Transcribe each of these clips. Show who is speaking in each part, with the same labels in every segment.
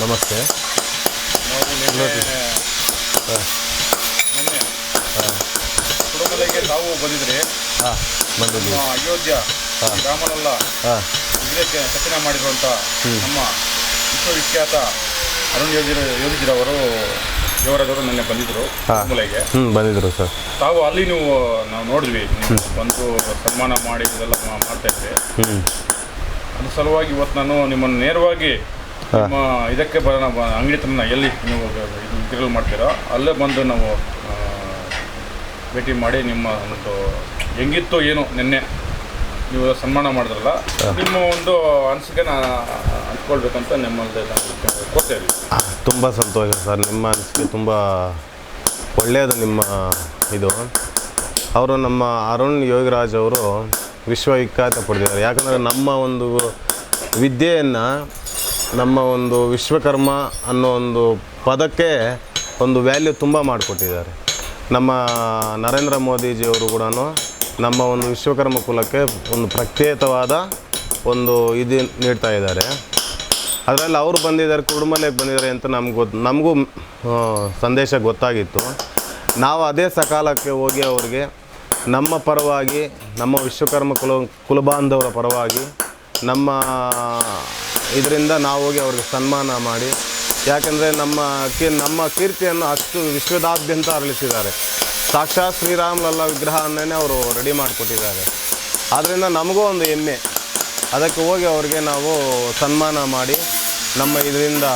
Speaker 1: ನಮಸ್ತೆ.
Speaker 2: ನಿನ್ನೆ ಕುಟುಂಬದಕ್ಕೆ ತಾವು ಬಂದಿದ್ರಿ.
Speaker 1: ಹಾಂ ಬಂದಿದ್ದೀವಿ
Speaker 2: ನಮ್ಮ ಅಯೋಧ್ಯ ರಾಮನಲ್ಲ
Speaker 1: ಹಾಂ.
Speaker 2: ಇದಕ್ಕೆ ಕೆತ್ತನೆ ಮಾಡಿರುವಂಥ ನಮ್ಮ ವಿಶ್ವವಿಖ್ಯಾತ ಅರುಣ್ ಯೋಜಿ ಯೋಜಿರವರು ದೇವರಾದವರು ನಿನ್ನೆ ಬಂದಿದ್ದರು ಕುಟುಂಬಲೆಗೆ
Speaker 1: ಹ್ಞೂ ಬಂದಿದ್ದರು ಸರ್.
Speaker 2: ತಾವು ಅಲ್ಲಿ ನೀವು ನಾವು ನೋಡಿದ್ವಿ. ಬಂದು ಸನ್ಮಾನ ಮಾಡಿ ಇದೆಲ್ಲ ಮಾಡ್ತಾ
Speaker 1: ಇದ್ವಿ
Speaker 2: ಅದ್ರ ಸಲುವಾಗಿ ಇವತ್ತು ನಾನು ನಿಮ್ಮನ್ನು ನೇರವಾಗಿ ನಿಮ್ಮ ಇದಕ್ಕೆ ಬರೋಣ ಬ- ಅಂಗಡಿ ಎಲ್ಲಿ ನೀವು ವಿಗ್ರಹ ಮಾಡ್ತೀರೋ ಅಲ್ಲೇ ಬಂದು ನಾವು ಭೇಟಿ ಮಾಡಿ ನಿಮ್ಮ ಒಂದು ಹೆಂಗಿತ್ತು ಏನು ನಿನ್ನೆ ನೀವು ಸನ್ಮಾನ ಮಾಡಿದ್ರಲ್ಲ ನಿಮ್ಮ ಒಂದು ಅನಿಸಿಕೆ ನಾನು ಅಂದ್ಕೊಳ್ಬೇಕಂತ ನಿಮ್ಮಲ್ಲಿ ಕೊಡ್ತೇವೆ
Speaker 1: ತುಂಬ ಸಂತೋಷ ಸರ್. ನಿಮ್ಮ ಅನಿಸಿಕೆ ತುಂಬ ಒಳ್ಳೆಯದು ನಿಮ್ಮ ಇದು. ಅವರು ನಮ್ಮ ಅರುಣ್ ಯೋಗಿರಾಜ್ ಅವರು ವಿಶ್ವವಿಖ್ಯಾತ ಪಡೆದಿದ್ದಾರೆ ಯಾಕಂದರೆ ನಮ್ಮ ಒಂದು ವಿದ್ಯೆಯನ್ನು ನಮ್ಮ ಒಂದು ವಿಶ್ವಕರ್ಮ ಅನ್ನೋ ಒಂದು ಪದಕ್ಕೆ ಒಂದು ವ್ಯಾಲ್ಯೂ ತುಂಬ ಮಾಡಿಕೊಟ್ಟಿದ್ದಾರೆ. ನಮ್ಮ ನರೇಂದ್ರ ಮೋದಿಜಿಯವರು ಕೂಡ ನಮ್ಮ ಒಂದು ವಿಶ್ವಕರ್ಮ ಕುಲಕ್ಕೆ ಒಂದು ಪ್ರತ್ಯೇಕವಾದ ಒಂದು ಇದು ನೀಡ್ತಾ ಇದ್ದಾರೆ. ಅದರಲ್ಲಿ ಅವರು ಬಂದಿದ್ದಾರೆ, ಕುಡುಮಲೆಗೆ ಬಂದಿದ್ದಾರೆ ಅಂತ ನಮ್ಗೆ ನಮಗೂ ಸಂದೇಶ ಗೊತ್ತಾಗಿತ್ತು. ನಾವು ಅದೇ ಸಕಾಲಕ್ಕೆ ಹೋಗಿ ಅವ್ರಿಗೆ ನಮ್ಮ ಪರವಾಗಿ, ನಮ್ಮ ವಿಶ್ವಕರ್ಮ ಕುಲ, ಕುಲಬಾಂಧವರ ಪರವಾಗಿ, ನಮ್ಮ ಇದರಿಂದ ನಾವು ಹೋಗಿ ಅವ್ರಿಗೆ ಸನ್ಮಾನ ಮಾಡಿ. ಯಾಕಂದರೆ ನಮ್ಮ ಕೀ, ನಮ್ಮ ಕೀರ್ತಿಯನ್ನು ಅಷ್ಟು ವಿಶ್ವದಾದ್ಯಂತ ಅರಳಿಸಿದ್ದಾರೆ. ಸಾಕ್ಷಾತ್ ಶ್ರೀರಾಮಲಲ್ಲ ವಿಗ್ರಹವನ್ನೇ ಅವರು ರೆಡಿ ಮಾಡಿಕೊಟ್ಟಿದ್ದಾರೆ. ಆದ್ದರಿಂದ ನಮಗೂ ಒಂದು ಹೆಮ್ಮೆ. ಅದಕ್ಕೆ ಹೋಗಿ ಅವ್ರಿಗೆ ನಾವು ಸನ್ಮಾನ ಮಾಡಿ, ನಮ್ಮ ಇದರಿಂದ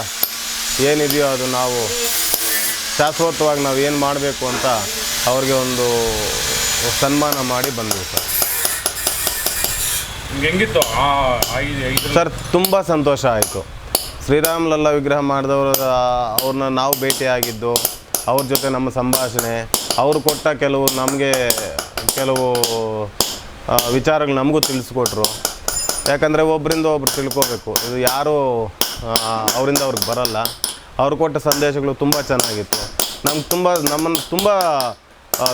Speaker 1: ಏನಿದೆಯೋ ಅದು ನಾವು ಶಾಶ್ವತವಾಗಿ ನಾವು ಏನು ಮಾಡಬೇಕು ಅಂತ ಅವ್ರಿಗೆ ಒಂದು ಸನ್ಮಾನ ಮಾಡಿ ಬಂದ್ವಿ
Speaker 2: ಹೆಂಗಿತ್ತು?
Speaker 1: ಸರ್, ತುಂಬ ಸಂತೋಷ ಆಯಿತು. ಶ್ರೀರಾಮ್ ಲಲ್ಲ ವಿಗ್ರಹ ಮಾಡಿದವರು ಅವ್ರನ್ನ ನಾವು ಭೇಟಿಯಾಗಿದ್ದು, ಅವ್ರ ಜೊತೆ ನಮ್ಮ ಸಂಭಾಷಣೆ, ಅವರು ಕೊಟ್ಟ ಕೆಲವು ನಮಗೆ ಕೆಲವು ವಿಚಾರಗಳು ನಮಗೂ ತಿಳಿಸ್ಕೊಟ್ರು. ಯಾಕಂದರೆ ಒಬ್ಬರಿಂದ ಒಬ್ರು ತಿಳ್ಕೋಬೇಕು. ಇದು ಯಾರೂ ಅವರಿಂದ ಅವ್ರಿಗೆ ಬರಲ್ಲ. ಅವ್ರು ಕೊಟ್ಟ ಸಂದೇಶಗಳು ತುಂಬ ಚೆನ್ನಾಗಿತ್ತು. ನಮ್ಗೆ ತುಂಬ, ನಮ್ಮನ್ನು ತುಂಬ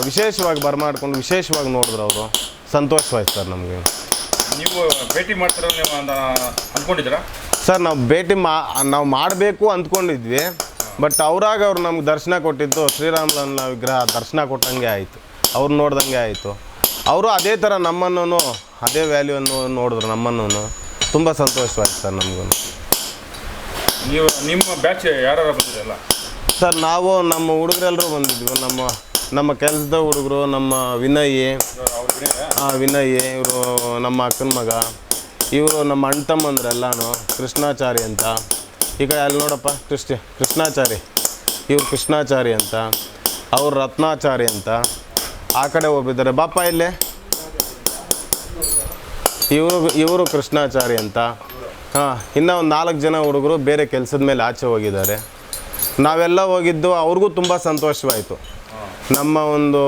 Speaker 1: ವಿಶೇಷವಾಗಿ ಬರಮಾಡ್ಕೊಂಡು ವಿಶೇಷವಾಗಿ ನೋಡಿದ್ರು ಅವರು. ಸಂತೋಷವಾಯ್ತು ಸರ್ ನಮಗೆ.
Speaker 2: ನೀವು ಭೇಟಿ ಮಾಡ್ತೀರ ನೀವು ಅಂತ ಅಂದ್ಕೊಂಡಿದ್ದೀರಾ
Speaker 1: ಸರ್ ನಾವು ಭೇಟಿ ಮಾ ನಾವು ಮಾಡಬೇಕು ಅಂದ್ಕೊಂಡಿದ್ವಿ ಬಟ್ ಅವರಾಗ ಅವ್ರು ನಮ್ಗೆ ದರ್ಶನ ಕೊಟ್ಟಿದ್ದು ಶ್ರೀರಾಮನ ವಿಗ್ರಹ ದರ್ಶನ ಕೊಟ್ಟಂಗೆ ಆಯಿತು. ಅವ್ರು ನೋಡ್ದಂಗೆ ಆಯಿತು. ಅವರು ಅದೇ ಥರ ನಮ್ಮನ್ನು ಅದೇ ವ್ಯಾಲ್ಯೂವನ್ನು ನೋಡಿದ್ರು ನಮ್ಮನ್ನು ತುಂಬ ಸಂತೋಷವಾಯ್ತು ಸರ್ ನಮಗೂ.
Speaker 2: ನೀವು ನಿಮ್ಮ ಬ್ಯಾಚ್ ಯಾರು ಬಂದಿರಲ್ಲ
Speaker 1: ಸರ್ ನಾವು ನಮ್ಮ ಹುಡುಗರೆಲ್ಲರೂ ಬಂದಿದ್ವಿ. ನಮ್ಮ ನಮ್ಮ ಕೆಲಸದ ಹುಡುಗರು ನಮ್ಮ ವಿನಯ್ ವಿನಯ್, ಇವರು ನಮ್ಮ ಅಕ್ಕನ ಮಗ, ಇವರು ನಮ್ಮ ಅಣ್ಣ ತಮ್ಮಂದ್ರೆಲ್ಲಾನು ಕೃಷ್ಣಾಚಾರಿ ಅಂತ. ಈಗ ಅಲ್ಲಿ ನೋಡಪ್ಪ, ಕೃಷ್ಣ, ಕೃಷ್ಣಾಚಾರಿ, ಇವ್ರು ಕೃಷ್ಣಾಚಾರಿ ಅಂತ, ಅವ್ರು ರತ್ನಾಚಾರಿ ಅಂತ. ಆ ಕಡೆ ಒಬ್ಬಿದ್ದಾರೆ ಬಾಪ ಇಲ್ಲೇ? ಇವರು ಇವರು ಕೃಷ್ಣಾಚಾರಿ ಅಂತ. ಹಾಂ, ಇನ್ನೂ ಒಂದು ನಾಲ್ಕು ಜನ ಹುಡುಗರು ಬೇರೆ ಕೆಲಸದ ಮೇಲೆ ಆಚೆ ಹೋಗಿದ್ದಾರೆ. ನಾವೆಲ್ಲ ಹೋಗಿದ್ದು ಅವ್ರಿಗೂ ತುಂಬ ಸಂತೋಷವಾಯಿತು. ನಮ್ಮ ಒಂದು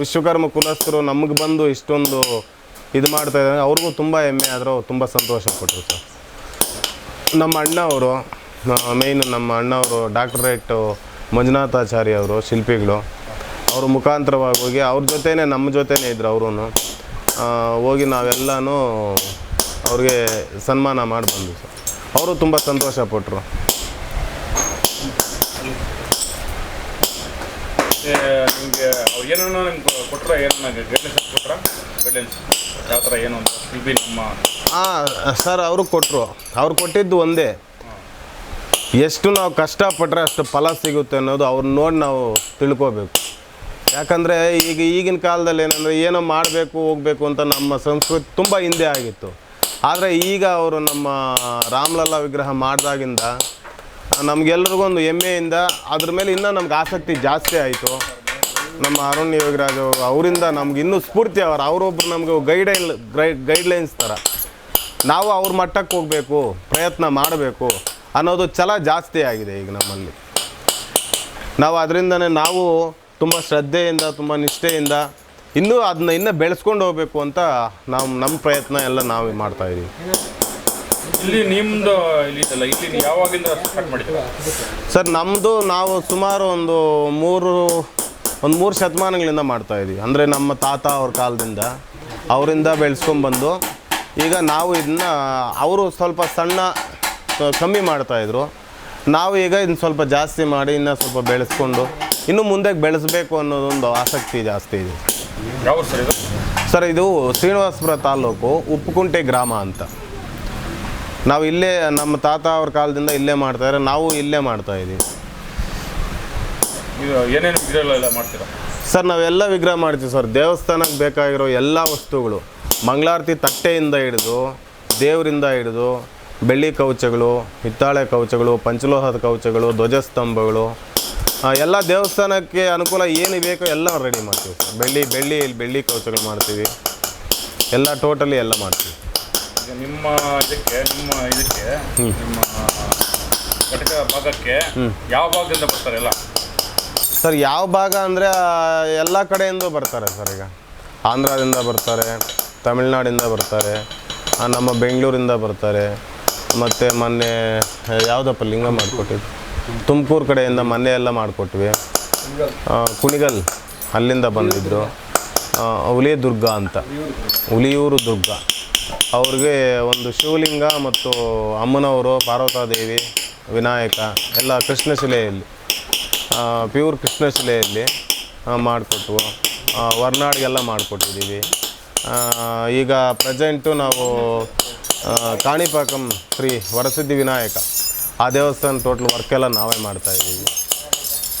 Speaker 1: ವಿಶ್ವಕರ್ಮ ಕುಲಸ್ಥರು ನಮಗೆ ಬಂದು ಇಷ್ಟೊಂದು ಇದು ಮಾಡ್ತಾ ಇದ್ದಾರೆ. ಅವ್ರಿಗೂ ತುಂಬ ಹೆಮ್ಮೆ ಆದರೂ ತುಂಬ ಸಂತೋಷಪಟ್ಟರು ಸರ್. ನಮ್ಮ ಅಣ್ಣವರು ಮೇಯ್ನು ನಮ್ಮ ಅಣ್ಣವರು ಡಾಕ್ಟರೇಟು ಮಂಜುನಾಥಾಚಾರಿ ಅವರು, ಶಿಲ್ಪಿಗಳು, ಅವರು ಮುಖಾಂತರವಾಗಿ ಹೋಗಿ ಅವ್ರ ಜೊತೆನೇ ನಮ್ಮ ಜೊತೆನೇ ಇದ್ರು ಅವರು ಹೋಗಿ ನಾವೆಲ್ಲನೂ ಅವ್ರಿಗೆ ಸನ್ಮಾನ ಮಾಡಿ ಬಂದ್ವಿ ಸರ್. ಅವರು ತುಂಬ ಸಂತೋಷಪಟ್ಟರು
Speaker 2: ನಿಮಗೆ ಅವ್ರು ಏನೋ ನಿಮ್ಗೆ ಕೊಟ್ಟರ ಏನೋ ಗೈಡ್ಲೈನ್ಸ್ ಕೊಟ್ರ ಗೈಡ್ಲೈನ್ಸ್ ಯಾವ ಥರ ಏನು ಅಂತ ಬಿ ನಮ್ಮ
Speaker 1: ಹಾಂ ಸರ್ ಅವರು ಕೊಟ್ಟರು ಅವ್ರು ಕೊಟ್ಟಿದ್ದು ಒಂದೇ. ಎಷ್ಟು ನಾವು ಕಷ್ಟಪಟ್ಟರೆ ಅಷ್ಟು ಫಲ ಸಿಗುತ್ತೆ ಅನ್ನೋದು ಅವ್ರನ್ನ ನೋಡಿ ನಾವು ತಿಳ್ಕೋಬೇಕು. ಯಾಕಂದರೆ ಈಗ ಈಗಿನ ಕಾಲದಲ್ಲಿ ಏನಂದರೆ ಏನೋ ಮಾಡಬೇಕು, ಹೋಗಬೇಕು ಅಂತ ನಮ್ಮ ಸಂಸ್ಕೃತಿ ತುಂಬ ಹಿಂದೆ ಆಗಿತ್ತು. ಆದರೆ ಈಗ ಅವರು ನಮ್ಮ ರಾಮಲಲ್ಲ ವಿಗ್ರಹ ಮಾಡಿದಾಗಿಂದ ನಮಗೆಲ್ರಿಗೂ ಒಂದು ಹೆಮ್ಮೆಯಿಂದ ಅದ್ರ ಮೇಲೆ ಇನ್ನೂ ನಮ್ಗೆ ಆಸಕ್ತಿ ಜಾಸ್ತಿ ಆಯಿತು. ನಮ್ಮ ಅರುಣ್ ಯೋಗರಾಜ್ ಅವರು ಅವರಿಂದ ನಮ್ಗೆ ಇನ್ನೂ ಸ್ಫೂರ್ತಿ ಅವರು ಅವರೊಬ್ರು ನಮಗೆ ಗೈಡೈನ್ ಗೈಡ್ಲೈನ್ಸ್ ಥರ. ನಾವು ಅವ್ರ ಮಟ್ಟಕ್ಕೆ ಹೋಗಬೇಕು ಪ್ರಯತ್ನ ಮಾಡಬೇಕು ಅನ್ನೋದು ಛಲ ಜಾಸ್ತಿ ಆಗಿದೆ ಈಗ ನಮ್ಮಲ್ಲಿ. ನಾವು ಅದರಿಂದನೇ ನಾವು ತುಂಬ ಶ್ರದ್ಧೆಯಿಂದ ತುಂಬ ನಿಷ್ಠೆಯಿಂದ ಇನ್ನೂ ಅದನ್ನ ಇನ್ನೂ ಬೆಳೆಸ್ಕೊಂಡು ಹೋಗಬೇಕು ಅಂತ ನಾವು ನಮ್ಮ ಪ್ರಯತ್ನ ಎಲ್ಲ ನಾವು ಮಾಡ್ತಾ ಇದ್ದೀವಿ.
Speaker 2: ಇಲ್ಲಿ ನಿಮ್ಮದು ಇಲ್ಲಿ ಇದೆಲ್ಲ ಇಲ್ಲಿ ಯಾವಾಗಿಂದ ಸ್ಟಾರ್ಟ್ ಮಾಡಿದ್ದೀರಾ?
Speaker 1: ಸರ್ ನಮ್ಮದು ನಾವು ಸುಮಾರು ಒಂದು ಮೂರು ಒಂದು ಮೂರು ಶತಮಾನಗಳಿಂದ ಮಾಡ್ತಾ ಇದ್ದೀವಿ ಅಂದರೆ ನಮ್ಮ ತಾತ ಅವ್ರ ಕಾಲದಿಂದ ಅವರಿಂದ ಬೆಳೆಸ್ಕೊಂಬಂದು ಈಗ ನಾವು ಇದನ್ನ ಅವರು ಸ್ವಲ್ಪ ಸಣ್ಣ ಕಮ್ಮಿ ಮಾಡ್ತಾಯಿದ್ರು ನಾವು ಈಗ ಇನ್ನು ಸ್ವಲ್ಪ ಜಾಸ್ತಿ ಮಾಡಿ ಇನ್ನೂ ಸ್ವಲ್ಪ ಬೆಳೆಸ್ಕೊಂಡು ಇನ್ನು ಮುಂದೆ ಬೆಳೆಸಬೇಕು ಅನ್ನೋದೊಂದು ಆಸಕ್ತಿ ಜಾಸ್ತಿ ಇದೆ.
Speaker 2: ಸರ್ ಇದು?
Speaker 1: ಶ್ರೀನಿವಾಸಪುರ ತಾಲೂಕು ಉಪ್ಪುಕುಂಟೆ ಗ್ರಾಮ ಅಂತ. ನಾವು ಇಲ್ಲೇ ನಮ್ಮ ತಾತ ಅವ್ರ ಕಾಲದಿಂದ ಇಲ್ಲೇ ಮಾಡ್ತಾಯಿದ್ರೆ ನಾವು ಇಲ್ಲೇ ಮಾಡ್ತಾ ಇದ್ದೀವಿ
Speaker 2: ಇದು ಏನೇನು ವಿಗ್ರಹಗಳೆಲ್ಲ ಮಾಡ್ತೀರಾ?
Speaker 1: ಸರ್ ನಾವೆಲ್ಲ ವಿಗ್ರಹ ಮಾಡ್ತೀವಿ ಸರ್. ದೇವಸ್ಥಾನಕ್ಕೆ ಬೇಕಾಗಿರೋ ಎಲ್ಲ ವಸ್ತುಗಳು. ಮಂಗಳಾರತಿ ತಟ್ಟೆಯಿಂದ ಹಿಡಿದು ದೇವರಿಂದ ಹಿಡಿದು ಬೆಳ್ಳಿ ಕವಚಗಳು ಹಿತ್ತಾಳೆ ಕವಚಗಳು ಪಂಚಲೋಹದ ಕವಚಗಳು ಧ್ವಜಸ್ತಂಭಗಳು ಎಲ್ಲ ದೇವಸ್ಥಾನಕ್ಕೆ ಅನುಕೂಲ ಏನು ಬೇಕೋ ಎಲ್ಲ ರೆಡಿ ಮಾಡ್ತೀವಿ ಸರ್. ಬೆಳ್ಳಿ ಬೆಳ್ಳಿ ಬೆಳ್ಳಿ ಕವಚಗಳು ಮಾಡ್ತೀವಿ. ಎಲ್ಲ ಟೋಟಲಿ ಎಲ್ಲ ಮಾಡ್ತೀವಿ.
Speaker 2: ನಿಮ್ಮ ಇದಕ್ಕೆ ನಿಮ್ಮ ಇದಕ್ಕೆ ನಿಮ್ಮ ಘಟಕ ಭಾಗಕ್ಕೆ ಯಾವ ಭಾಗದಿಂದ ಬರ್ತಾರೆ ಎಲ್ಲ?
Speaker 1: ಸರ್ ಯಾವ ಭಾಗ ಅಂದರೆ ಎಲ್ಲ ಕಡೆಯಿಂದ ಬರ್ತಾರೆ ಸರ್ ಈಗ. ಆಂಧ್ರದಿಂದ ಬರ್ತಾರೆ, ತಮಿಳ್ನಾಡಿಂದ ಬರ್ತಾರೆ ನಮ್ಮ ಬೆಂಗಳೂರಿಂದ ಬರ್ತಾರೆ, ಮತ್ತು ಮೊನ್ನೆ ಯಾವುದಪ್ಪ ಲಿಂಗ ಮಾಡಿಕೊಟ್ಟಿದ್ದು? ತುಮಕೂರು ಕಡೆಯಿಂದ ಮೊನ್ನೆ ಎಲ್ಲ ಮಾಡಿಕೊಟ್ವಿ. ಕುಣಿಗಲ್, ಅಲ್ಲಿಂದ ಬಂದಿದ್ದರು ಹುಲಿ ದುರ್ಗ ಅಂತ. ಹುಲಿಯೂರು ದುರ್ಗ. ಅವ್ರಿಗೆ ಒಂದು ಶಿವಲಿಂಗ ಮತ್ತು ಅಮ್ಮನವರು ಪಾರ್ವತಾದೇವಿ, ವಿನಾಯಕ, ಎಲ್ಲ ಕೃಷ್ಣಶಿಲೆಯಲ್ಲಿ. ಪ್ಯೂರ್ ಕೃಷ್ಣಶಿಲೆಯಲ್ಲಿ ಮಾಡಿಕೊಟ್ವು. ವರ್ನಾಡ್ಗೆಲ್ಲ ಮಾಡಿಕೊಟ್ಟಿದ್ದೀವಿ. ಈಗ ಪ್ರೆಸೆಂಟು ನಾವು ಕಾಣಿಪಾಕಂ ಶ್ರೀ ವರಸಿದ್ಧಿ ವಿನಾಯಕ. ಆ ದೇವಸ್ಥಾನ ಟೋಟಲ್ ವರ್ಕೆಲ್ಲ ನಾವೇ ಮಾಡ್ತಾಯಿದ್ದೀವಿ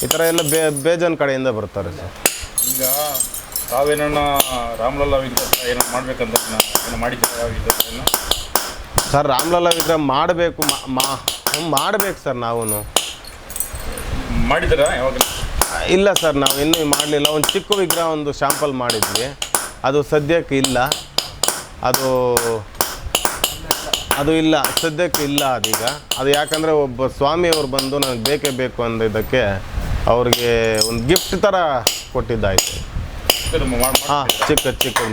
Speaker 1: ಈ ಥರ ಎಲ್ಲ ಬೇ ಬೇಜಾನ್ ಕಡೆಯಿಂದ ಬರ್ತಾರೆ ಸರ್.
Speaker 2: ಈಗ ತಾವೇನ ರಾಮಲಲ್ಲ ವಿಗ್ರಹ ಏನೋ ಮಾಡಬೇಕಂತ ಏನು ಮಾಡಿದ್ದೀವಿ ಯಾವ
Speaker 1: ಸರ್ ರಾಮ್ಲಲ್ಲ ವಿಗ್ರಹ ಮಾಡಬೇಕು ಮಾ ಮಾಡಬೇಕು ಸರ್ ನಾವು
Speaker 2: ಮಾಡಿದ್ದೀರಾ ಯಾವಾಗ?
Speaker 1: ಇಲ್ಲ ಸರ್ ನಾವು ಇನ್ನೂ ಮಾಡಲಿಲ್ಲ. ಒಂದು ಚಿಕ್ಕ ವಿಗ್ರಹ ಒಂದು ಶಾಂಪಲ್ ಮಾಡಿದ್ವಿ. ಅದು ಸದ್ಯಕ್ಕೆ ಇಲ್ಲ. ಅದು ಅದು ಇಲ್ಲ. ಸದ್ಯಕ್ಕೆ ಇಲ್ಲ ಅದೀಗ. ಅದು ಯಾಕಂದರೆ ಒಬ್ಬ ಸ್ವಾಮಿಯವರು ಬಂದು ನನಗೆ ಬೇಕೇ ಬೇಕು ಅಂದಿದ್ದಕ್ಕೆ ಅವ್ರಿಗೆ ಒಂದು ಗಿಫ್ಟ್ ಥರ ಕೊಟ್ಟಿದ್ದಾಯಿತು. ಹಾಂ ಚಿಕ್ಕ ಚಿಕ್ಕದು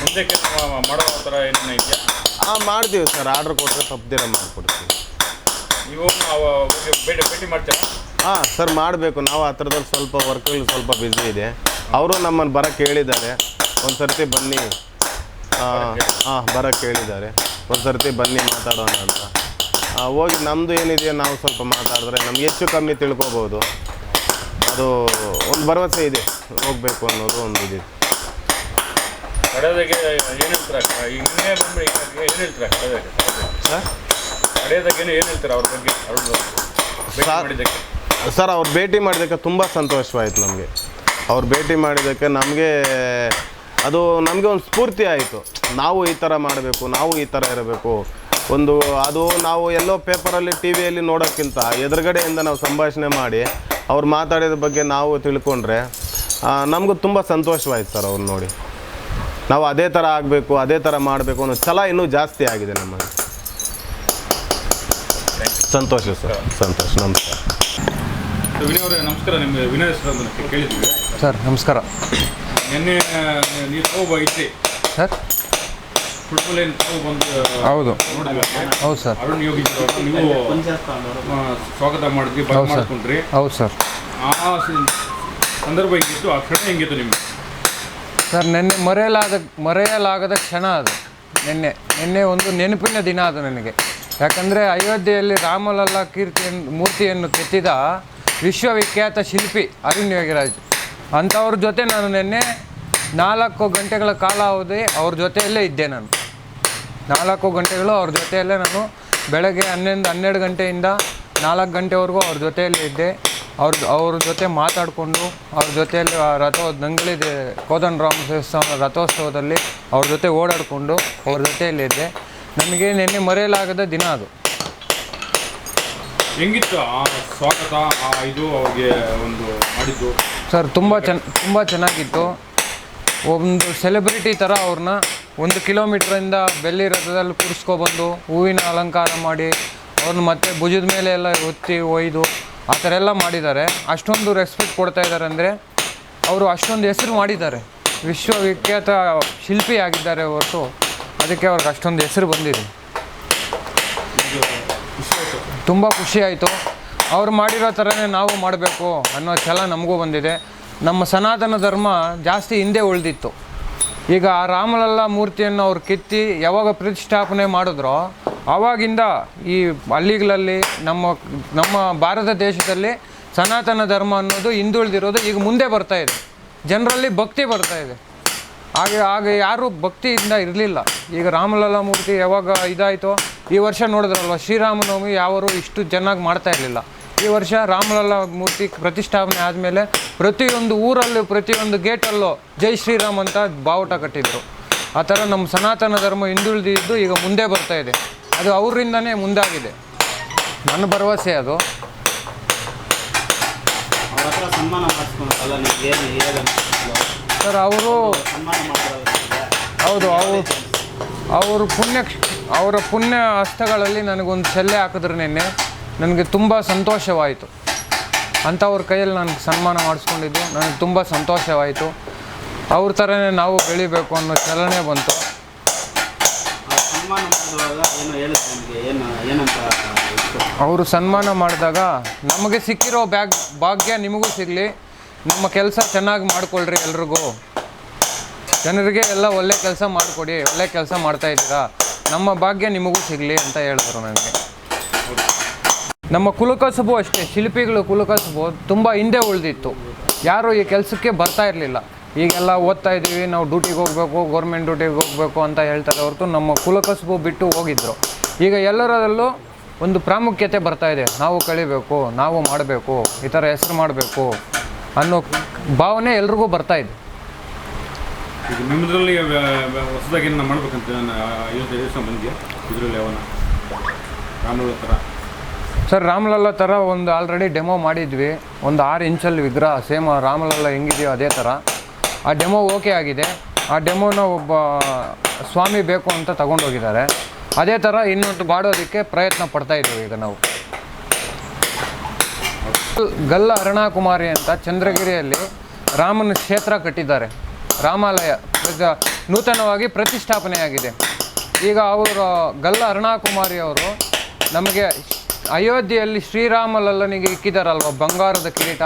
Speaker 2: ಮುಂದಕ್ಕೆ ನಮ್ಮ ಮಾಡೋ ಥರ ಏನೇನು ಇದೆಯಾ?
Speaker 1: ಹಾಂ ಮಾಡ್ತೀವಿ ಸರ್. ಆರ್ಡ್ರ್ ಕೊಟ್ಟರೆ ತಪ್ಪದಿರ ಮಾಡಿಕೊಡ್ತೀವಿ.
Speaker 2: ನೀವು ಭೇಟಿ ಭೇಟಿ ಮಾಡ್ತೀರಾ?
Speaker 1: ಹಾಂ ಸರ್ ಮಾಡಬೇಕು. ನಾವು ಆ ಥರದಲ್ಲಿ ಸ್ವಲ್ಪ ವರ್ಕಲ್ಲಿ ಸ್ವಲ್ಪ ಬ್ಯುಸಿ ಇದೆ. ಅವರು ನಮ್ಮನ್ನು ಬರೋಕ್ಕೆ ಹೇಳಿದ್ದಾರೆ ಒಂದು ಸರ್ತಿ ಬನ್ನಿ ಹಾಂ ಬರೋಕ್ಕೆ ಹೇಳಿದ್ದಾರೆ ಒಂದು ಸರ್ತಿ ಬನ್ನಿ ಮಾತಾಡೋಣ ಅಂತ. ಹೋಗಿ ನಮ್ಮದು ಏನಿದೆ ನಾವು ಸ್ವಲ್ಪ ಮಾತಾಡಿದ್ರೆ ನಮ್ಗೆ ಹೆಚ್ಚು ಕಮ್ಮಿ ತಿಳ್ಕೊಬೋದು. ಅದು ಒಂದು ಭರವಸೆ ಇದೆ. ಹೋಗಬೇಕು ಅನ್ನೋದು ಒಂದು ಇದೆ.
Speaker 2: ಕಡೆದಾಗೆ ಏನು ಹೇಳ್ತಾರೆ? ಏನು ಹೇಳ್ತೀರಾ? ಏನು ಏನು ಹೇಳ್ತೀರಾ ಅವ್ರ ಬಗ್ಗೆ? ಅವ್ರ ಭೇಟಿ
Speaker 1: ಸರ್-
Speaker 2: ಮಾಡಿದ್ದಕ್ಕೆ?
Speaker 1: ಸರ್ ಅವ್ರು ಭೇಟಿ ಮಾಡಿದ್ದಕ್ಕೆ ತುಂಬ ಸಂತೋಷವಾಯಿತು ನಮಗೆ. ಅವ್ರು ಭೇಟಿ ಮಾಡಿದ್ದಕ್ಕೆ ನಮಗೆ ಅದು ನಮಗೆ ಒಂದು ಸ್ಫೂರ್ತಿ ಆಯಿತು. ನಾವು ಈ ಥರ ಮಾಡಬೇಕು ನಾವು ಈ ಥರ ಇರಬೇಕು. ಒಂದು ಅದು ನಾವು ಎಲ್ಲೋ ಪೇಪರಲ್ಲಿ ಟಿ ವಿಯಲ್ಲಿ ನೋಡೋಕ್ಕಿಂತ ಎದುರುಗಡೆಯಿಂದ ನಾವು ಸಂಭಾಷಣೆ ಮಾಡಿ ಅವ್ರು ಮಾತಾಡಿದ ಬಗ್ಗೆ ನಾವು ತಿಳ್ಕೊಂಡ್ರೆ ನಮಗೂ ತುಂಬ ಸಂತೋಷವಾಯಿತು ಸರ್ ಅವ್ರು ನೋಡಿ. ನಾವು ಅದೇ ಥರ ಆಗಬೇಕು ಅದೇ ಥರ ಮಾಡಬೇಕು ಅನ್ನೋ ಛಲ ಇನ್ನೂ ಜಾಸ್ತಿ ಆಗಿದೆ ನಮಗೆ ಸಂತೋಷ ಸರ್ ಸಂತೋಷ ನಮಸ್ಕಾರ.
Speaker 2: ವಿನಯ್ ಅವರೇ ನಮಸ್ಕಾರ. ನಿಮ್ಮ ವಿನಯ್ ಹೆಸರು ಅಂತ ಕೇಳಿದ್ವಿ.
Speaker 3: ಸರ್ ನಮಸ್ಕಾರ.
Speaker 2: ನಿನ್ನೆ ನೀವು ತಾವು ಇದ್ರಿ
Speaker 3: ಸರ್?
Speaker 2: ಫುಟ್ಬಾಲ್ ಏನು ತಾವು ಬಂದು
Speaker 3: ಹೌದು.
Speaker 2: ನೋಡಿದ್ವಿ
Speaker 3: ಹೌದು ಸರ್.
Speaker 2: ಅರುಣ್ ಯೋಗಿ ಅವರು ನೀವು ಸ್ವಾಗತ ಮಾಡಿದ್ವಿ
Speaker 3: ಬಂದು ಸರ್.
Speaker 2: ಮಾಡ್ಕೊಂಡ್ರಿ.
Speaker 3: ಹೌದು ಸರ್.
Speaker 2: ಆ ಸಂದರ್ಭ ಹೆಂಗಿತ್ತು? ಆ ಕ್ಷಣ ಹೆಂಗಿತ್ತು ನಿಮ್ಗೆ?
Speaker 3: ಸರ್ ನಿನ್ನೆ ಮರೆಯಲಾದ ಮರೆಯಲಾಗದ ಕ್ಷಣ ಅದು. ನಿನ್ನೆ ನಿನ್ನೆ ಒಂದು ನೆನಪಿನ ದಿನ ಅದು ನನಗೆ. ಯಾಕಂದರೆ ಅಯೋಧ್ಯೆಯಲ್ಲಿ ರಾಮಲಲ್ಲ ಕೀರ್ತಿಯನ್ನು, ಮೂರ್ತಿಯನ್ನು ಕೆತ್ತಿದ ವಿಶ್ವವಿಖ್ಯಾತ ಶಿಲ್ಪಿ ಅರುಣ್ ಯೋಗಿರಾಜ್. ಅಂಥವ್ರ ಜೊತೆ ನಾನು ನಿನ್ನೆ ನಾಲ್ಕು ಗಂಟೆಗಳ ಕಾಲ ಅವಧಿ ಅವ್ರ ಜೊತೆಯಲ್ಲೇ ಇದ್ದೆ ನಾನು. ನಾಲ್ಕು ಗಂಟೆಗಳು ಅವ್ರ ಜೊತೆಯಲ್ಲೇ ನಾನು ಬೆಳಗ್ಗೆ ಹನ್ನೊಂದು ಹನ್ನೆರಡು ಗಂಟೆಯಿಂದ ನಾಲ್ಕು ಗಂಟೆವರೆಗೂ ಅವ್ರ ಜೊತೆಯಲ್ಲೇ ಇದ್ದೆ. ಅವ್ರ ಅವ್ರ ಜೊತೆ ಮಾತಾಡಿಕೊಂಡು, ಅವ್ರ ಜೊತೆಯಲ್ಲಿ ರಥ ನಂಗಳಿದೆ ಕೋದಂಡರಾಮ ದೇವಸ್ಥಾನ ರಥೋತ್ಸವದಲ್ಲಿ ಅವ್ರ ಜೊತೆ ಓಡಾಡಿಕೊಂಡು ಅವ್ರ ಜೊತೆಯಲ್ಲೇ ನೆನ್ನೆ ನಿನ್ನೆ ಮರೆಯಲಾಗದ ದಿನ ಅದು.
Speaker 2: ಹೆಂಗಿತ್ತು ಆ ಸ್ವಾಗತ ಆ ಇದು ಅವ್ರಿಗೆ ಒಂದು ಮಾಡಿದ್ದು?
Speaker 3: ಸರ್ ತುಂಬ ಚೆನ್ನ ತುಂಬ ಚೆನ್ನಾಗಿತ್ತು. ಒಂದು ಸೆಲೆಬ್ರಿಟಿ ಥರ ಅವ್ರನ್ನ ಒಂದು ಕಿಲೋಮೀಟ್ರಿಂದ ಬೆಳ್ಳಿ ರಥದಲ್ಲಿ ಕೂರಿಸ್ಕೊಬಂದು ಹೂವಿನ ಅಲಂಕಾರ ಮಾಡಿ ಅವ್ರನ್ನ ಮತ್ತೆ ಭುಜದ ಮೇಲೆ ಎಲ್ಲ ಒತ್ತಿ ಒಯ್ದು ಆ ಥರ ಎಲ್ಲ ಮಾಡಿದ್ದಾರೆ. ಅಷ್ಟೊಂದು ರೆಸ್ಪೆಕ್ಟ್ ಕೊಡ್ತಾ ಇದ್ದಾರೆ ಅಂದರೆ ಅವರು ಅಷ್ಟೊಂದು ಹೆಸರು ಮಾಡಿದ್ದಾರೆ. ವಿಶ್ವವಿಖ್ಯಾತ ಶಿಲ್ಪಿ ಆಗಿದ್ದಾರೆ ಹೊರತು. ಅದಕ್ಕೆ ಅವ್ರಿಗೆ ಅಷ್ಟೊಂದು ಹೆಸರು ಬಂದಿದೆ. ತುಂಬ ಖುಷಿ ಆಯಿತು. ಅವ್ರು ಮಾಡಿರೋ ಥರನೇ ನಾವು ಮಾಡಬೇಕು ಅನ್ನೋ ಛಲ ನಮಗೂ ಬಂದಿದೆ. ನಮ್ಮ ಸನಾತನ ಧರ್ಮ ಜಾಸ್ತಿ ಹಿಂದೆ ಉಳಿದಿತ್ತು. ಈಗ ಆ ರಾಮಲಲ್ಲ ಮೂರ್ತಿಯನ್ನು ಅವ್ರು ಕಿತ್ತಿ ಯಾವಾಗ ಪ್ರತಿಷ್ಠಾಪನೆ ಮಾಡಿದ್ರೋ, ಆವಾಗಿಂದ ಈ ಹಳ್ಳಿಗಳಲ್ಲಿ ನಮ್ಮ ನಮ್ಮ ಭಾರತ ದೇಶದಲ್ಲಿ ಸನಾತನ ಧರ್ಮ ಅನ್ನೋದು ಹಿಂದುಳಿದಿರೋದು ಈಗ ಮುಂದೆ ಬರ್ತಾ ಇದೆ. ಜನರಲ್ಲಿ ಭಕ್ತಿ ಬರ್ತಾ ಇದೆ. ಹಾಗೆ ಆಗ ಯಾರೂ ಭಕ್ತಿಯಿಂದ ಇರಲಿಲ್ಲ. ಈಗ ರಾಮಲಲ್ಲ ಮೂರ್ತಿ ಯಾವಾಗ ಇದಾಯಿತೋ, ಈ ವರ್ಷ ನೋಡಿದ್ರಲ್ವ, ಶ್ರೀರಾಮನವಮಿ ಯಾವರು ಇಷ್ಟು ಚೆನ್ನಾಗಿ ಮಾಡ್ತಾ ಇರಲಿಲ್ಲ. ಈ ವರ್ಷ ರಾಮಲಲ್ಲ ಮೂರ್ತಿ ಪ್ರತಿಷ್ಠಾಪನೆ ಆದಮೇಲೆ ಪ್ರತಿಯೊಂದು ಊರಲ್ಲೂ, ಪ್ರತಿಯೊಂದು ಗೇಟಲ್ಲೂ ಜೈ ಶ್ರೀರಾಮ್ ಅಂತ ಬಾವುಟ ಕಟ್ಟಿದ್ರು. ಆ ಥರ ನಮ್ಮ ಸನಾತನ ಧರ್ಮ ಹಿಂದುಳಿದಿದ್ದು ಈಗ ಮುಂದೆ ಬರ್ತಾ ಇದೆ. ಅದು ಅವರಿಂದನೇ ಮುಂದಾಗಿದೆ. ನನ್ನ ಭರವಸೆ ಅದು.
Speaker 4: ಸನ್ಮಾನ ಮಾಡಿಸ್ಕೊಳಕ್ಕಲ್ಲ ನೀವು ಏನು ಏನು
Speaker 3: ಸರ್ ಅವರು ಹೌದು ಅವರು ಅವರು ಪುಣ್ಯ ಅವರ ಪುಣ್ಯ ಹಸ್ತಗಳಲ್ಲಿ ನನಗೊಂದು ಸೆಲ್ಲೆ ಹಾಕಿದ್ರು ನಿನ್ನೆ. ನನಗೆ ತುಂಬ ಸಂತೋಷವಾಯಿತು. ಅಂಥವ್ರ ಕೈಯಲ್ಲಿ ನಾನು ಸನ್ಮಾನ ಮಾಡಿಸ್ಕೊಂಡಿದ್ದು. ನನಗೆ ತುಂಬ ಸಂತೋಷವಾಯಿತು. ಅವ್ರ ಥರನೇ ನಾವು ಬೆಳಿಬೇಕು ಅನ್ನೋ ಚಲನೆ ಬಂತು. ಅವರು ಸನ್ಮಾನ ಮಾಡಿದಾಗ ನಮಗೆ ಸಿಕ್ಕಿರೋ ಬ್ಯಾಗ್ ಭಾಗ್ಯ ನಿಮಗೂ ಸಿಗಲಿ. ನಮ್ಮ ಕೆಲಸ ಚೆನ್ನಾಗಿ ಮಾಡಿಕೊಳ್ರಿ ಎಲ್ರಿಗೂ. ಜನರಿಗೆ ಎಲ್ಲ ಒಳ್ಳೆ ಕೆಲಸ ಮಾಡಿಕೊಡಿ, ಒಳ್ಳೆ ಕೆಲಸ ಮಾಡ್ತಾ ಇದ್ದೀರಾ. ನಮ್ಮ ಭಾಗ್ಯ ನಿಮಗೂ ಸಿಗಲಿ ಅಂತ ಹೇಳಿದ್ರು ನನಗೆ. ನಮ್ಮ ಕುಲಕಸಬು ಅಷ್ಟೇ, ಶಿಲ್ಪಿಗಳು ಕುಲಕಸಬು ತುಂಬ ಹಿಂದೆ ಉಳಿದಿತ್ತು. ಯಾರು ಈ ಕೆಲಸಕ್ಕೆ ಬರ್ತಾ ಇರಲಿಲ್ಲ. ಈಗೆಲ್ಲ ಓದ್ತಾ ಇದ್ದೀವಿ, ನಾವು ಡ್ಯೂಟಿಗೆ ಹೋಗಬೇಕು ಗೌರ್ಮೆಂಟ್ ಡ್ಯೂಟಿಗೆ ಹೋಗಬೇಕು ಅಂತ ಹೇಳ್ತಾರೆ ಹೊರತು ನಮ್ಮ ಕುಲಕಸಬು ಬಿಟ್ಟು ಹೋಗಿದ್ರು. ಈಗ ಎಲ್ಲರಲ್ಲೂ ಒಂದು ಪ್ರಾಮುಖ್ಯತೆ ಬರ್ತಾ ಇದೆ. ನಾವು ಕಳಿಬೇಕು ನಾವು ಮಾಡಬೇಕು, ಈ ಥರ ಹೆಸರು ಮಾಡಬೇಕು. ಅನ್ನೋ ಭಾವನೆ ಎಲ್ರಿಗೂ ಬರ್ತಾ ಇದೆ.
Speaker 2: ಈಗ ನಿಮ್ಮದ್ರಲ್ಲಿ ಹೊಸದಾಗಿ ಏನು ಮಾಡ್ಬೇಕಂತ ಯೋಚನೆ ಇದರಲ್ಲಿ ಅವನ ರಾಮಲಲ್ಲ ಥರ?
Speaker 3: ಸರ್ ರಾಮಲಲ್ಲ ಥರ ಒಂದು ಆಲ್ರೆಡಿ ಡೆಮೋ ಮಾಡಿದ್ವಿ. ಒಂದು ಆರು ಇಂಚಲ್ಲಿ ವಿಗ್ರಹ ಸೇಮ್ ರಾಮಲಲ್ಲ ಹೆಂಗಿದೆಯೋ ಅದೇ ಥರ. ಆ ಡೆಮೋ ಓಕೆ ಆಗಿದೆ. ಆ ಡೆಮೋನ ಒಬ್ಬ ಸ್ವಾಮಿ ಬೇಕು ಅಂತ ತಗೊಂಡೋಗಿದ್ದಾರೆ. ಅದೇ ಥರ ಇನ್ನೊಂದು ಮಾಡೋದಕ್ಕೆ ಪ್ರಯತ್ನ ಪಡ್ತಾ ಇದ್ದೀವಿ ಈಗ ನಾವು. ಗಲ್ಲ ಅರುಣಾಕುಮಾರಿ ಅಂತ ಚಂದ್ರಗಿರಿಯಲ್ಲಿ ರಾಮನ ಕ್ಷೇತ್ರ ಕಟ್ಟಿದ್ದಾರೆ. ರಾಮಾಲಯ ನೂತನವಾಗಿ ಪ್ರತಿಷ್ಠಾಪನೆಯಾಗಿದೆ. ಈಗ ಅವರು ಗಲ್ಲ ಅರುಣಾಕುಮಾರಿ ಅವರು ನಮಗೆ ಅಯೋಧ್ಯೆಯಲ್ಲಿ ಶ್ರೀರಾಮಲಲ್ಲನಿಗೆ ಇಕ್ಕಿದಾರಲ್ವ ಬಂಗಾರದ ಕಿರೀಟ?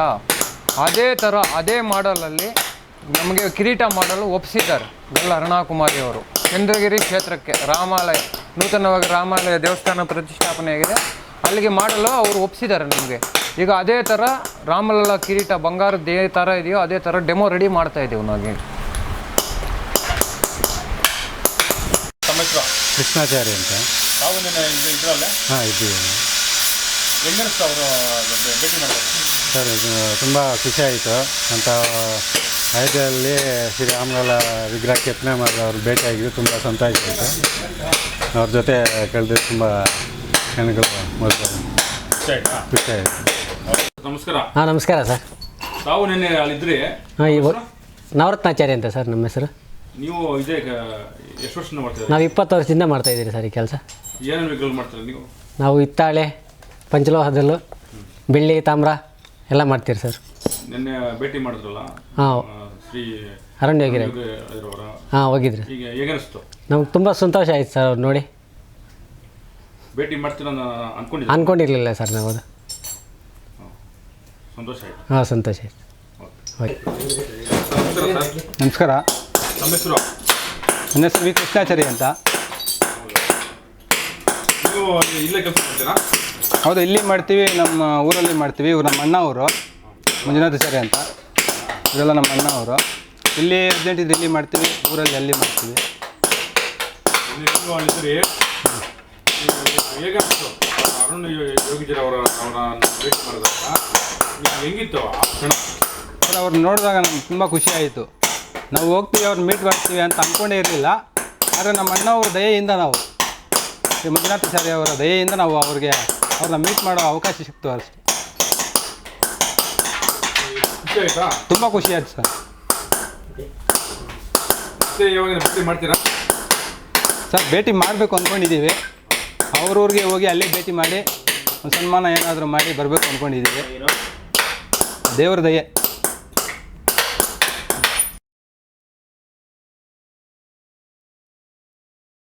Speaker 3: ಅದೇ ಥರ ಅದೇ ಮಾಡಲಲ್ಲಿ ನಮಗೆ ಕಿರೀಟ ಮಾಡಲು ಒಪ್ಪಿಸಿದ್ದಾರೆ ಗಲ್ಲ ಅರುಣಾಕುಮಾರಿ ಅವರು. ಚಂದ್ರಗಿರಿ ಕ್ಷೇತ್ರಕ್ಕೆ ರಾಮಾಲಯ, ನೂತನವಾಗಿ ರಾಮಾಲಯ ದೇವಸ್ಥಾನ ಪ್ರತಿಷ್ಠಾಪನೆಯಾಗಿದೆ. ಅಲ್ಲಿಗೆ ಮಾಡಲು ಅವರು ಒಪ್ಪಿಸಿದ್ದಾರೆ ನಮಗೆ. ಈಗ ಅದೇ ಥರ ರಾಮಲಲ್ಲ ಕಿರೀಟ ಬಂಗಾರದ ಏ ಥರ ಇದೆಯೋ ಅದೇ ಥರ ಡೆಮೋ ರೆಡಿ ಮಾಡ್ತಾ ಇದ್ದೀವಿ ನಾವು
Speaker 2: ತಮ್ಮ ಹೆಸರು?
Speaker 5: ಕೃಷ್ಣಾಚಾರಿ ಅಂತ.
Speaker 2: ತಾವು ಇದರಲ್ಲೇ?
Speaker 5: ಹಾಂ ಇದ್ದೀವಿ.
Speaker 2: ಹೆಂಗನಿಸ್ತು ಅವರು ಭೇಟಿ
Speaker 5: ಸರ್ ಇದು ತುಂಬ ಖುಷಿ ಆಯಿತು. ಅಂತ ಅಯೋಧ್ಯೆಯಲ್ಲಿ ಶ್ರೀರಾಮಲಲ್ಲ ವಿಗ್ರಹ ಕೆತ್ತನೆ ಮಾಡಿದವ್ರು ಭೇಟಿಯಾಗಿದ್ದು ತುಂಬ ಸಂತೋಷ ಆಯಿತು. ಅವ್ರ ಜೊತೆ ಕಳೆದು ತುಂಬ ಕ್ಷಣಗಳು
Speaker 2: ನಮಸ್ಕಾರ.
Speaker 6: ಹಾಂ ನಮಸ್ಕಾರ ಸರ್.
Speaker 2: ತಾವು ನಿನ್ನೆ ಅಲ್ಲಿದ್ರಿ.
Speaker 6: ಹಾಂ ಇವ ನವರತ್ನಾಚಾರ್ಯ ಅಂತ ಸರ್ ನಮ್ಮ ಹೆಸರು.
Speaker 2: ನೀವು ಇದೇ ಎಷ್ಟು ವರ್ಷದಿಂದ ಮಾಡ್ತೀರಾ
Speaker 6: ನಾವು ಇಪ್ಪತ್ತು ವರ್ಷದಿಂದ ಮಾಡ್ತಾ ಇದ್ದೀರಿ ಸರ್ ಈ ಕೆಲಸ.
Speaker 2: ಏನೇನು ವಿಗ್ರಹ ಮಾಡ್ತೀರಾ ನೀವು?
Speaker 6: ನಾವು ಹಿತ್ತಾಳೆ ಪಂಚಲೋಹದಲ್ಲು ಬೆಳ್ಳಿ ತಾಮ್ರ ಎಲ್ಲ ಮಾಡ್ತೀರಿ ಸರ್.
Speaker 2: ನಿನ್ನೆ ಭೇಟಿ ಮಾಡಿದ್ರಲ್ಲ?
Speaker 6: ಹಾಂ.
Speaker 2: ಶ್ರೀ
Speaker 6: ಅರಣ್ಯ ಹೋಗಿರಿ ಹಾಂ ಹೋಗಿದ್ರಿ.
Speaker 2: ಈಗ ಹೇಗನಿಸ್ತು?
Speaker 6: ನಮ್ಗೆ ತುಂಬ ಸಂತೋಷ ಆಯ್ತು ಸರ್ ಅವ್ರು ನೋಡಿ.
Speaker 2: ಭೇಟಿ ಮಾಡ್ತೀರ ಅನ್ಕೊಂಡಿದ್ದೆ
Speaker 6: ಅಂದ್ಕೊಂಡಿರಲಿಲ್ಲ ಸರ್ ನಾವು. ಅದು
Speaker 2: ಸಂತೋಷ ಆಯ್ತು.
Speaker 6: ಹಾಂ ಸಂತೋಷ ಆಯ್ತು. ಓಕೆ.
Speaker 2: ನಮಸ್ಕಾರ ಸರ್.
Speaker 7: ನಮಸ್ಕಾರ.
Speaker 2: ನಮ್ಮ ಹೆಸರು?
Speaker 7: ನನ್ನ ಹೆಸರು ವಿ ಕೃಷ್ಣಾಚಾರಿ ಅಂತ.
Speaker 2: ನೀವು ಇಲ್ಲೇ ಕೆಲಸ ಮಾಡ್ತೀರಾ?
Speaker 7: ಹೌದು ಇಲ್ಲಿ ಮಾಡ್ತೀವಿ ನಮ್ಮ ಊರಲ್ಲಿ ಮಾಡ್ತೀವಿ. ಇವ್ರು ನಮ್ಮ ಅಣ್ಣ ಅವರು. ಮಂಜುನಾಥಾಚಾರಿ ಅಂತ. ಇವರೆಲ್ಲ ನಮ್ಮ ಅಣ್ಣ ಅವರು. ಇಲ್ಲಿ ಅರ್ಜೆಂಟ್ ಇದ್ರೆ ಇಲ್ಲಿ ಮಾಡ್ತೀವಿ ಊರಲ್ಲಿ ಅಲ್ಲಿ ಮಾಡ್ತೀವಿ.
Speaker 2: ನೀವು ಹೇಗನ್ನಿಸ್ತು ಅರುಣ್ ಯೋಗಿಜರ್ ಅವರ ಅವರ ಭೇಟಿ ಮಾಡಿದಾಗ ನೀವು ಹೆಂಗಿತ್ತು ಆ ಕ್ಷಣ?
Speaker 7: ಸರ್ ಅವ್ರು ನೋಡಿದಾಗ ನಮ್ಗೆ ತುಂಬ ಖುಷಿ ಆಯಿತು. ನಾವು ಹೋಗ್ತೀವಿ ಅವ್ರು ಮೀಟ್ ಮಾಡ್ತೀವಿ ಅಂತ ಅಂದ್ಕೊಂಡೇ ಇರಲಿಲ್ಲ. ಆದರೆ ನಮ್ಮ ಅಣ್ಣ ಅವ್ರ ದಯೆಯಿಂದ ನಾವು ಶ್ರೀ ಮಂಜುನಾಥಾಚಾರ್ಯ ಅವರ ದಯೆಯಿಂದ ನಾವು ಅವ್ರಿಗೆ ಅವ್ರನ್ನ ಮೀಟ್ ಮಾಡೋ ಅವಕಾಶ ಸಿಕ್ತು ಅಷ್ಟೇ.
Speaker 2: ಖುಷಿ ಆಯ್ತಾ?
Speaker 7: ತುಂಬ ಖುಷಿ ಆಯ್ತು ಸರ್.
Speaker 2: ಮತ್ತೆ ಯಾವಾಗ ಭೇಟಿ ಮಾಡ್ತೀರಾ?
Speaker 7: ಸರ್ ಭೇಟಿ ಮಾಡಬೇಕು ಅಂದ್ಕೊಂಡಿದ್ದೀವಿ. ಅವ್ರವ್ರಿಗೆ ಹೋಗಿ ಅಲ್ಲೇ ಭೇಟಿ ಮಾಡಿ ಒಂದು ಸನ್ಮಾನ ಏನಾದರೂ ಮಾಡಿ ಬರಬೇಕು ಅಂದ್ಕೊಂಡಿದ್ದೀವಿ. ದೇವ್ರ ದಯೆ.